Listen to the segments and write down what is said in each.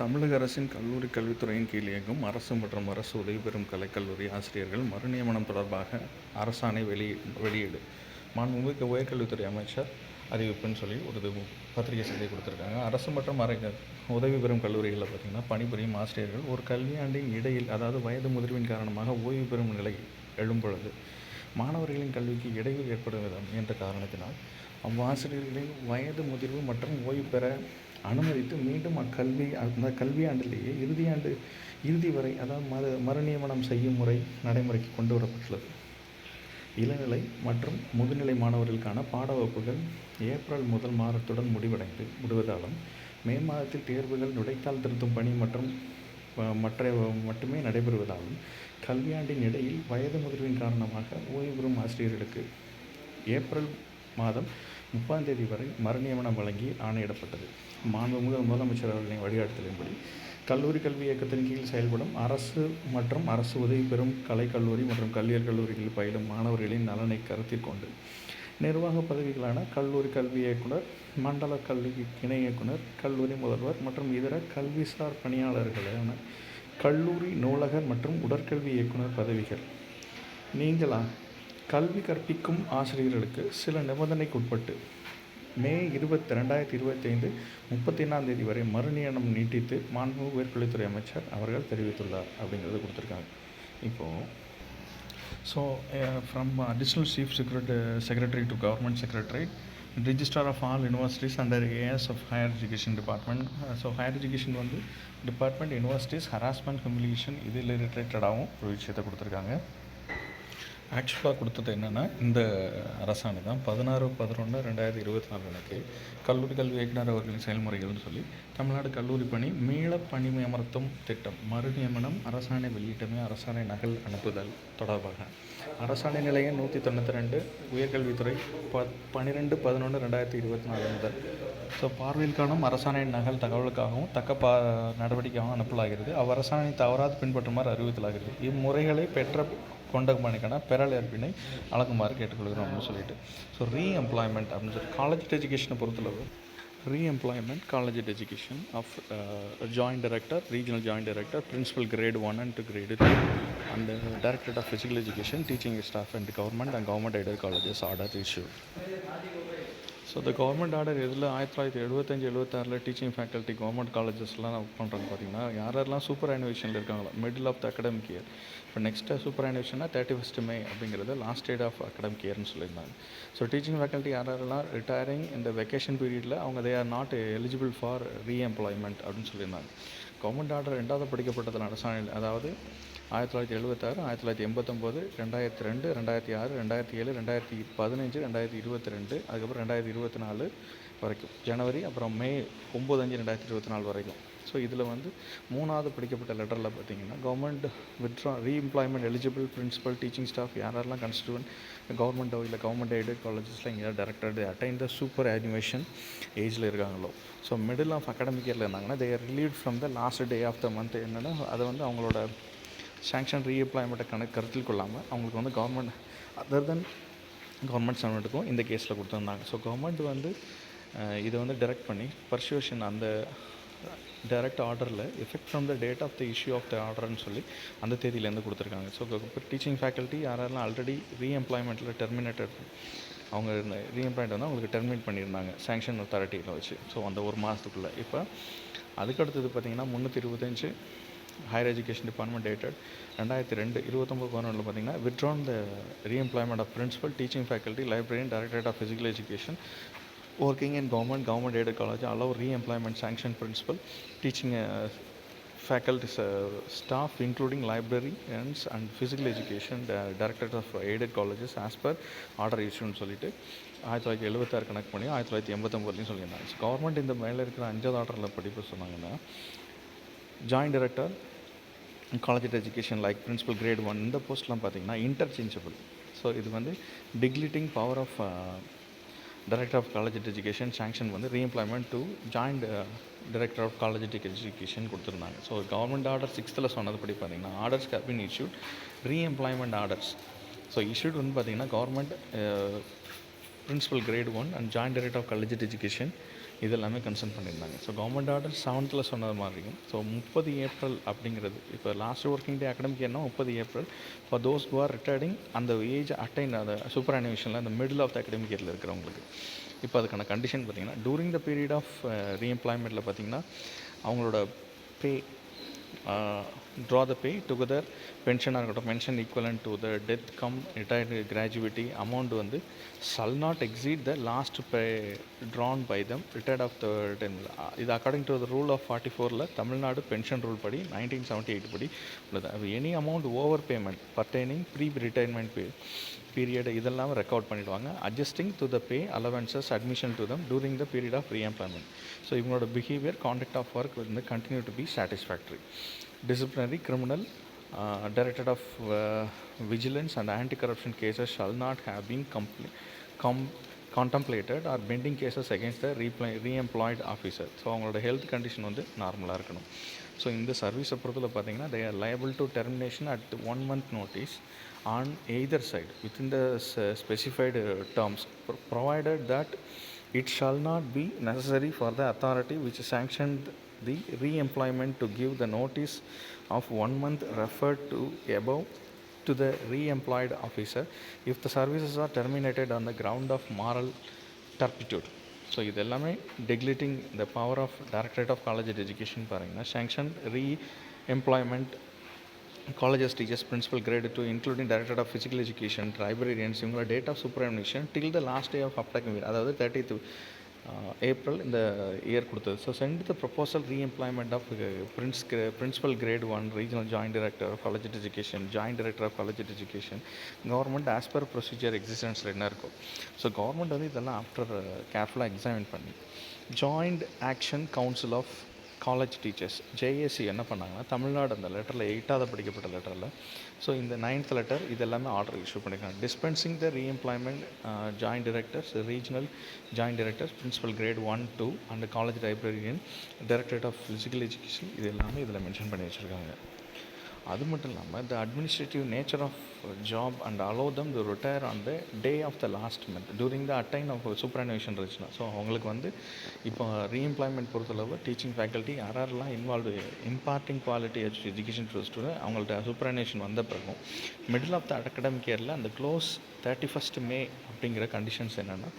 தமிழக அரசின் கல்லூரி கல்வித்துறையின் கீழ் இயங்கும் அரசு மற்றும் அரசு உதவி பெறும் கலைக்கல்லூரி ஆசிரியர்கள் மறுநியமனம் தொடர்பாக அரசாணை வெளியீ வெளியீடு. மாண்புமிகு உயர்கல்வித்துறை அமைச்சர் அறிவிப்புன்னு சொல்லி ஒரு பத்திரிகை செய்தி கொடுத்துருக்காங்க. அரசு மற்றும் அரை உதவி பெறும் கல்லூரிகளில் பார்த்திங்கன்னா பணிபுரியும் ஆசிரியர்கள் ஒரு கல்வியாண்டின் இடையில் அதாவது வயது முதிர்வின் காரணமாக ஓய்வு பெறும் நிலை எழும் பொழுது மாணவர்களின் கல்விக்கு இடையூறு ஏற்படும் விதம் என்ற காரணத்தினால் அவ்வாசிரியர்களின் வயது முதிர்வு மற்றும் ஓய்வு பெற அனுமதித்து மீண்டும் அக்கல்வி அந்த கல்வியாண்டிலேயே இறுதியாண்டு இறுதி வரை அதாவது மறு மறுநியமனம் செய்யும் முறை நடைமுறைக்கு கொண்டு வரப்பட்டுள்ளது. இளநிலை மற்றும் முதுநிலை மாணவர்களுக்கான பாட வகுப்புகள் ஏப்ரல் முதல் மாதத்துடன் முடிவடைந்து முடிவதாலும் மே மாதத்தில் தேர்வுகள் நுடைத்தால் திருத்தும் பணி மற்றும் மற்ற மட்டுமே நடைபெறுவதாலும் கல்வியாண்டின் இடையில் வயது முதிர்வின் காரணமாக ஓய்வு பெறும் ஆசிரியர்களுக்கு ஏப்ரல் மாதம் முப்பதாம் தேதி வரை மறுநியமனம் வழங்கி ஆணையிடப்பட்டது. மாண்புமிகு முதலமைச்சர் அவர்களின் வழிகாட்டுதலின்படி கல்லூரி கல்வி இயக்கத்தின் கீழ் செயல்படும் அரசு மற்றும் அரசு உதவி பெறும் கலைக்கல்லூரி மற்றும் கல்வியல் கல்லூரிகளில் பயிலும் மாணவர்களின் நலனை கருத்தில் கொண்டு நிர்வாக பதவிகளான கல்லூரி கல்வி இயக்குனர் மண்டல கல்வி இணை இயக்குனர் கல்லூரி முதல்வர் மற்றும் இதர கல்விசார் பணியாளர்களான கல்லூரி நூலகர் மற்றும் உடற்கல்வி இயக்குனர் பதவிகள் நீங்களா கல்வி கற்பிக்கும் ஆசிரியர்களுக்கு சில நிபந்தனைக்கு உட்பட்டு மே இருபத்தி ரெண்டாயிரத்தி இருபத்தைந்து முப்பத்தி ஒன்றாம் தேதி வரை மறுநியமனம் நீட்டித்து மாண்புமிகு உயர்கல்வித்துறை அமைச்சர் அவர்கள் தெரிவித்துள்ளார் அப்படிங்கிறத கொடுத்துருக்காங்க. இப்போது so from additional chief secretary secretary to government secretary registrar of all universities under A S of higher education department so higher education வந்து டிபார்ட்மெண்ட் யூனிவர்சிட்டிஸ் ஹராஸ்மெண்ட் கம்யூனிகேஷன் இதில் ரிலேட்டடாகவும் ஒரு விஷயத்தை கொடுத்துருக்காங்க. ஆக்சுவலாக கொடுத்தது என்னென்னா இந்த அரசாணை தான். பதினாறு பதினொன்று ரெண்டாயிரத்தி இருபத்தி நாலு அன்னைக்கு கல்லூரி கல்வி இயக்குனர் அவர்களின் செயல்முறைகள்னு சொல்லி தமிழ்நாடு கல்லூரி பணி மீள பணி அமர்த்தும் திட்டம் மறுநியமனம் அரசாணை வெளியிட்டமே அரசாணை நகல் அனுப்புதல் தொடர்பாக. அரசாணை நிலையம் நூற்றி தொண்ணூற்றி ரெண்டு உயர்கல்வித்துறை ப பன்னிரெண்டு பதினொன்று ரெண்டாயிரத்தி இருபத்தி நாலு முதல். ஸோ பார்வையில் காணும் அரசாணை நகல் தகவலுக்காகவும் தக்க பா நடவடிக்கையாகவும் அனுப்பலாகிறது. அவ்வரசாணை தவறாது பின்பற்றுமாறு அறிவித்தலாகிறது இம்முறைகளை பெற்ற கொண்ட பணிக்கான பெறல் ஏற்பினை வழங்குமாறு கேட்டுக்கொள்கிறோம் அப்படின்னு சொல்லிட்டு. ஸோ ரீஎம்ப்ளாய்மெண்ட் அப்படின்னு சொல்லி காலேஜ் எஜுகேஷனை பொறுத்தளவு reemployment college education of joint director regional joint director principal grade one and grade three and directorate of physical education teaching staff and government and government aided colleges order issue so இந்த government order எதில்? ஆயிரத்தி தொள்ளாயிரத்தி எழுபத்தஞ்சி எழுபத்தாறில் teaching faculty government காலேஜஸ்லாம் work பண்ணுறாங்க பார்த்தீங்கன்னா யார் யாரெல்லாம் சூப்பர் அனிவேஷனில் இருக்காங்களோ middle of the academic year இப்போ நெக்ஸ்ட்டு சூப்பர் அனிவேஷன்னா தேர்ட்டி ஃபஸ்ட் மே அப்படிங்கிறது லாஸ்ட் டேட் ஆஃப் அகடமிக் இயர்னு சொல்லியிருந்தாங்க. ஸோ டீச்சிங் ஃபேக்கல்ட்டி யார் யாரெல்லாம் ரிட்டையரிங் இந்த வெக்கேஷன் பீரியடில் அவங்க they are not eligible for reemployment அப்படின்னு சொல்லியிருந்தாங்க. கவர்மெண்ட் ஆர்டர் ரெண்டாவது படிக்கப்பட்டதில் அரசாணையில் அதாவது ஆயிரத்தி தொள்ளாயிரத்தி எழுபத்தாறு ஆயிரத்தி தொள்ளாயிரத்தி எண்பத்தொம்போது ரெண்டாயிரத்தி ரெண்டு ரெண்டாயிரத்தி ஆறு ரெண்டாயிரத்தி ஏழு ரெண்டாயிரத்தி பதினஞ்சு ரெண்டாயிரத்தி இருபத்தி ரெண்டு அதுக்கப்புறம் ரெண்டாயிரத்தி இருபத்தி நாலு வரைக்கும். ஜனவரி அப்புறம் மே ஒம்பது அஞ்சு ரெண்டாயிரத்தி இருபத்தி நாலு வரைக்கும். ஸோ இதில் வந்து மூணாவது படிக்கப்பட்ட லெட்டரில் பார்த்தீங்கன்னா government withdraw reemployment eligible principal teaching staff யாரெல்லாம் கன்ஸ்டியூவன்ட் கவர்மெண்ட்டோ இல்லை கவர்மெண்ட் எய்டட் காலேஜஸில் இங்கே director attain the superannuation ஏஜில் இருக்காங்களோ. ஸோ மிடில் ஆஃப் அகாடமிக் இயரில் இருந்தாங்கன்னா they are relieve from the last day of the month என்னென்னா அதை வந்து அவங்களோட சேங்ஷன் ரீஎம்ப்ளாய்மெண்ட்டை கணக்கு கருத்தில் கொள்ளாமல் அவங்களுக்கு வந்து கவர்மெண்ட் அதர் தென் கவர்மெண்ட் சர்வெண்ட்டுக்கும் இந்த கேஸில் கொடுத்துருந்தாங்க. ஸோ கவர்மெண்ட் வந்து இதை வந்து டைரக்ட் பண்ணி பர்சுவேஷன் அந்த டைரக்ட் ஆர்டரில் effect from the date of the issue of the ஆர்டர்னு சொல்லி அந்த தேதியிலேருந்து கொடுத்துருக்காங்க. ஸோ இப்போ டீச்சிங் ஃபேக்கல்ட்டி யாரெல்லாம் ஆல்ரெடி ரீஎம்ப்ளாய்மெண்ட்டில் டெர்மினேட்டட் அவங்க ரீஎம்ப்ளாய்மெண்ட் வந்து அவங்களுக்கு டெர்மினேட் பண்ணியிருந்தாங்க சேங்ஷன் அத்தாரிட்டியில் வச்சு. ஸோ அந்த ஒரு மாதத்துக்குள்ளே. இப்போ அதுக்கடுத்தது பார்த்தீங்கன்னா முந்நூற்றி இருபத்தஞ்சு ஹையர் எஜுகேஷன் டிபார்ட்மெண்ட் டேட்டட் ரெண்டாயிரத்தி ரெண்டு இருபத்தொம்பது பதினொன்றில் பார்த்தீங்கன்னா withdrawn the re-employment of principal teaching faculty librarian directorate of physical education working in government government aided college allow re-employment sanction teaching teaching uh, faculty uh, staff including librarians and physical education the directorate of aided colleges as per order issueன்னு சொல்லிட்டு ஆயிரத்தி தொள்ளாயிரத்தி எழுபத்தாறு கணக்கு பண்ணி ஆயிரத்தி தொள்ளாயிரத்தி எண்பத்தொம்பதுலேயும் சொல்லியிருந்தாங்க. ஸோ கவர்மெண்ட் இந்த மேலே இருக்கிற அஞ்சாவது ஆர்டரில் படிப்பு சொன்னாங்கன்னா joint director college education like principal grade one இந்த போஸ்ட்லாம் பார்த்தீங்கன்னா இன்டர்சேஞ்சபிள் ஸோ இது வந்து delegating power of director of college education sanction வந்து reemployment to joint director of college education கொடுத்துருந்தாங்க. ஸோ கவர்மெண்ட் ஆர்டர் சிக்ஸ்த்தில் சொன்னதுபடி பார்த்தீங்கன்னா orders been issued reemployment orders so issued வந்து பார்த்தீங்கன்னா government principal grade one and joint director of college education இதெல்லாமே concern பண்ணியிருந்தாங்க. So government order செவன்த்தில் சொன்னது மாதிரியும் ஸோ முப்பது ஏப்ரல் அப்படிங்கிறது இப்போ லாஸ்ட் ஒர்க்கிங் டே அகடமிக் என்ன முப்பது April. For those who are retiring அந்த ஏஜ் அட்டைன் அந்த சூப்பர் அனிமேஷனில் அந்த மிடில் ஆஃப் த அகடமிக் இயரில் இருக்கிறவங்களுக்கு இப்போ அதுக்கான கண்டிஷன் பார்த்தீங்கன்னா டூரிங் த பீரியட் ஆஃப் ரீஎம்ப்ளாய்மெண்ட்டில் பார்த்தீங்கன்னா அவங்களோட pay draw the pay together பென்ஷனாக இருக்கட்டும் pension equivalent to the death cum retired gratuity amount வந்து shall not exceed the last pay drawn by them retired of the ten இது according to the rule of forty ஃபோரில் Tamil Nadu pension rule படி nineteen seventy eight படி உள்ளது. Any amount over payment pertaining pre retirement pay period இதெல்லாம் record பண்ணிடுவாங்க adjusting to the pay allowances admission to them during the period of re so இவங்களோட behaviour conduct of work வந்து continue to be satisfactory disciplinary criminal Uh, of vigilance and anti corruption anti-corruption not shall not have been compl- com- contemplated or pending cases against the re-employed so அவங்களோட health condition வந்து நார்மலாக இருக்கணும் so இந்த சர்வீஸை பொறுத்தவரை பார்த்தீங்கன்னா they are liable to termination at one month notice on either side within the s- specified uh, terms pro- provided that it shall not be necessary for the authority which sanctioned the re-employment to give the notice of one month referred to above to the re-employed officer if the services are terminated on the ground of moral turpitude so இது எல்லாமே delegating the power of directorate of college education பாருங்கன்னா sanction re employment colleges teachers principal grade two including director of physical education librarians இவங்களோட date of super admission till the last day of அப்டாக் அதாவது thirty April இந்த year கொடுத்தது. So sent the proposal reemployment of prince principal grade one regional joint director of college education joint director of college education government as per procedure எக்ஸிஸ்டன்ஸில் என்ன இருக்கும் so government வந்து இதெல்லாம் after கேர்ஃபுல்லாக examine பண்ணி joint action council of college teachers JAC என்ன பண்ணாங்கன்னா தமிழ்நாடு அந்த லெட்டரில் எயிட்டாவது படிக்கப்பட்ட லெட்டரில் ஸோ இந்த நைன்த் லெட்டர் இது எல்லாமே ஆர்டர் இஷ்யூ பண்ணியிருக்காங்க dispensing the reemployment joint directors regional joint directors principal grade one two and college librarian directorate of physical education இது எல்லாமே இதில் மென்ஷன் பண்ணி வச்சுருக்காங்க. அது மட்டும் இல்லாமல் the administrative nature of job and allow them to retire on the day of the last month during the attain of superannuation இருந்துச்சுன்னா so அவங்களுக்கு வந்து இப்போ ரீஎம்ப்ளாய்மெண்ட் பொறுத்தளவு டீச்சிங் ஃபேக்கல்ட்டி யாரெல்லாம் involve imparting quality education to student அவங்கள்ட்ட superannuation வந்த பிறகும் middle of the academic இயரில் அந்த க்ளோஸ் தேர்ட்டி ஃபஸ்ட் மே அப்படிங்கிற கண்டிஷன்ஸ் என்னென்னா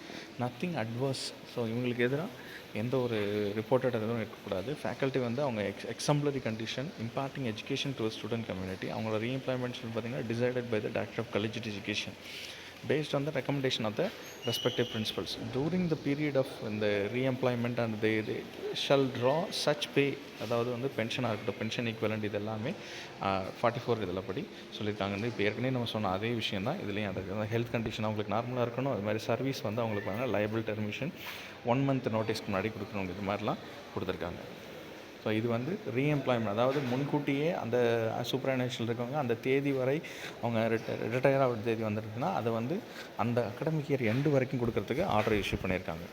நத்திங் அட்வர்ஸ் ஸோ இவங்களுக்கு எதிராக எந்த ஒரு ரிப்போர்ட்டட் எதுவும் இருக்கக்கூடாது. ஃபேக்கல்ட்டி வந்து அவங்க ex exemplary condition imparting education to student community அவங்களோட ரீஎம்ப்ளாய்மெண்ட்ஸ் பார்த்தீங்கன்னா decided by the director of college education based on the recommendation of the respective principals. During the period of இந்த re-employment and they, they shall draw such pay அதாவது வந்து பென்ஷனாக இருக்கட்டும் pension equivalent இது எல்லாமே forty four இதில் படி சொல்லியிருக்காங்க இப்போ ஏற்கனவே நம்ம சொன்ன அதே விஷயம் தான். இதுலேயும் அந்த ஹெல்த் கண்டிஷன் அவங்களுக்கு நார்மலாக இருக்கணும். அது மாதிரி சர்வீஸ் வந்து அவங்களுக்கு பார்த்தீங்கன்னா லைபிள் டெர்மிஷன் ஒன் மந்த் நோட்டீஸ்க்கு முன்னாடி கொடுக்கணும். இது மாதிரிலாம் கொடுத்துருக்காங்க. ஸோ இது வந்து ரீஎம்ப்ளாய்மெண்ட் அதாவது முன்கூட்டியே அந்த uh, சூப்பரானேஷனில் இருக்கவங்க அந்த தேதி வரை அவங்க ரிட்டை ரிட்டையர் ஆகிற தேதி வந்துருக்குன்னா அதை வந்து அந்த அகடமிக் இயர் எண்டு வரைக்கும் கொடுக்கறதுக்கு ஆர்டர் இஷ்யூ பண்ணியிருக்காங்க.